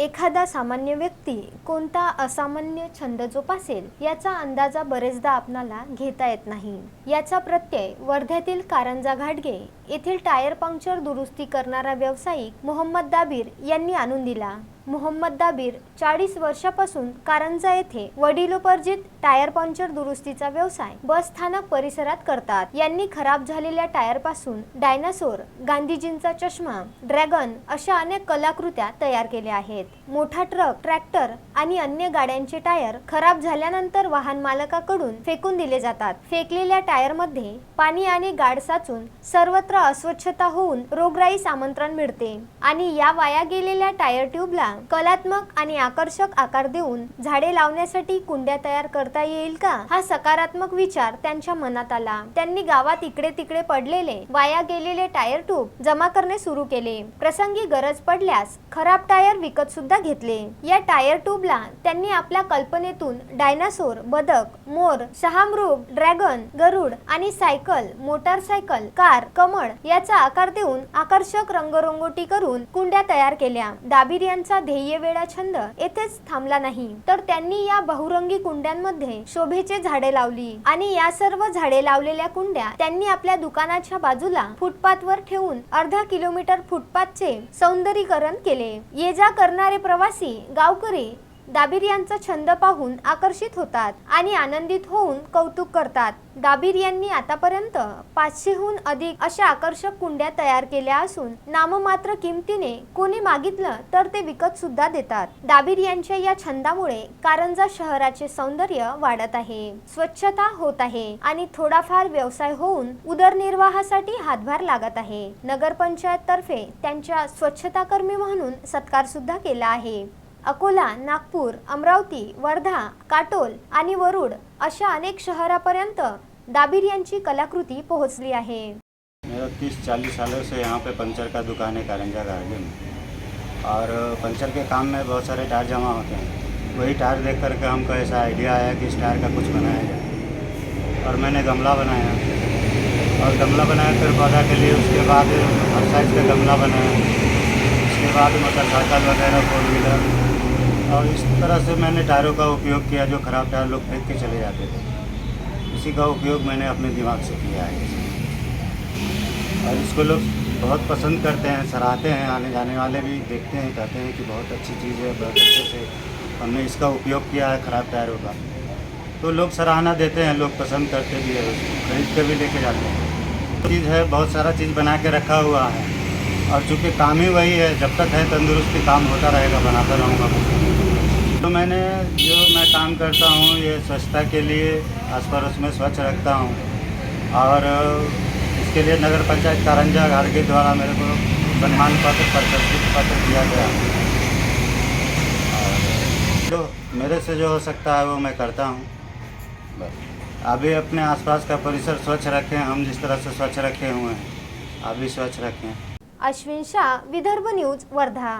एखादा सामान्य व्यक्ती कोणता असामान्य छंद जोपासेल याचा अंदाजा बरेचदा आपणाला घेता येत नाही. याचा प्रत्यय वर्ध्यातील कारंजा घाटगे येथील टायर पंक्चर दुरुस्ती करणारा व्यावसायिक मोहम्मद दाबीर यांनी आणून दिला. मोहम्मद दाबीर चाळीस वर्षापासून कारंजा येथे वडिलोपार्जित टायर पंक्चर दुरुस्तीचा व्यवसाय बस स्थानक परिसरात करतात. यांनी खराब झालेल्या टायरपासून डायनासोर गांधीजींचा चष्मा ड्रॅगन अशा अनेक कलाकृत्या तयार केल्या आहेत. मोठा ट्रक ट्रॅक्टर आणि अन्य गाड्यांचे टायर खराब झाल्यानंतर वाहन मालकाकडून फेकून दिले जातात. फेकलेल्या टायरमध्ये पाणी आणि गाड साचून सर्वत्र अस्वच्छता होऊन रोगराईस आमंत्रण मिळते आणि या वाया गेलेल्या टायर ट्यूबला कलात्मक आणि आकर्षक आकार देऊन झाडे लावण्यासाठी कुंड्या तयार करता येईल का? हा सकारात्मक विचार त्यांच्या मनात आला. त्यांनी गावात इकडे तिकडे पडलेले वाया गेलेले टायर ट्यूब जमा करणे सुरू केले. प्रसंगी गरज पडल्यास खराब टायर विकत सुद्धा घेतले. या टायर ट्यूबला त्यांनी आपल्या कल्पनेतून डायनासोर बदक मोर शहामृग ड्रॅगन गरुड आणि सायकल मोटारसायकल कार कमळ याचा आकार देऊन आकर्षक रंगरंगोटी करून कुंड्या तयार केल्या. दाबीर यांचा ध्येय वेळा छंद येथेच थांबला नाही. तर त्यांनी या बहुरंगी कुंड्यांमध्ये शोभेचे झाडे लावली आणि या सर्व झाडे लावलेल्या कुंड्या त्यांनी आपल्या दुकानाच्या बाजूला फुटपाथवर ठेवून अर्धा किलोमीटर फुटपाथचे सौंदर्यीकरण केले. ये जा करणारे प्रवासी गावकरी दाबीर यांचा छंद पाहून आकर्षित होतात आणि आनंदित होऊन कौतुक करतात. दाबीर यांनी आतापर्यंत पाचशेहून अधिक अशा आकर्षक कुंड्या तयार केल्या असून नाममात्र किमतीने कोणी मागितलं तर ते विकत सुद्धा देतात. दाबीर यांच्या या छंदामुळे कारंजा शहराचे सौंदर्य वाढत आहे स्वच्छता होत आहे आणि थोडाफार व्यवसाय होऊन उदरनिर्वाहासाठी हातभार लागत आहे. नगरपंचायत तर्फे त्यांच्या स्वच्छताकर्मी म्हणून सत्कार सुद्धा केला आहे. अकोला नागपूर अमरावती वर्धा काटोल आणि वरुड अशा अनेक शहरापर्यंत दाबीर यांची कलाकृती पोहोचली आहे. मेरा तीस चालीस सालों से यहाँ पे पंचर का दुकान है कारंजा गार्डन। में और पंचर के काम में बहुत सारे टायर जमा होते हैं। वही टायर देख करके हमको ऐसा आइडिया आया कि इस टायर का कुछ बनाया जाए। और मैंने गमला बनाया। और गमला बनाया फिर पौधा के लिए उसके बाद हर साइज का गमला बनाया। उसके बाद मोटरसाइकिल वगैरह फोर व्हीलर और इस तरह से मैंने टायरों का उपयोग किया जो ख़राब टायर लोग फेंक के चले जाते थे। इसी का उपयोग मैंने अपने दिमाग से किया है। और इसको लोग बहुत पसंद करते हैं, सराहते हैं, आने जाने वाले भी देखते हैं, कहते हैं कि बहुत अच्छी चीज़ है, बहुत अच्छे से हमने इसका उपयोग किया है ख़राब टायरों का। तो लोग सराहना देते हैं, लोग पसंद करते भी है उसको खरीद के भी लेके जाते हैं। चीज़ है, बहुत सारा चीज़ बना के रखा हुआ है। और चूँकि काम ही वही है, जब तक है तंदुरुस्ती, काम होता रहेगा, बनाता रहूँगा। तो मैंने जो मैं काम करता हूँ, ये स्वच्छता के लिए आस पड़ोस में स्वच्छ रखता हूँ। और इसके लिए नगर पंचायत कारंजा घाट के द्वारा मेरे को सम्मान पत्र प्रदर्शित पत्र दिया गया। जो मेरे से जो हो सकता है वो मैं करता हूँ। अभी अपने आसपास का परिसर स्वच्छ रखें, हम जिस तरह से स्वच्छ रखे हुए हैं अभी स्वच्छ रखें। अश्विन शाह, विदर्भ न्यूज़, वर्धा।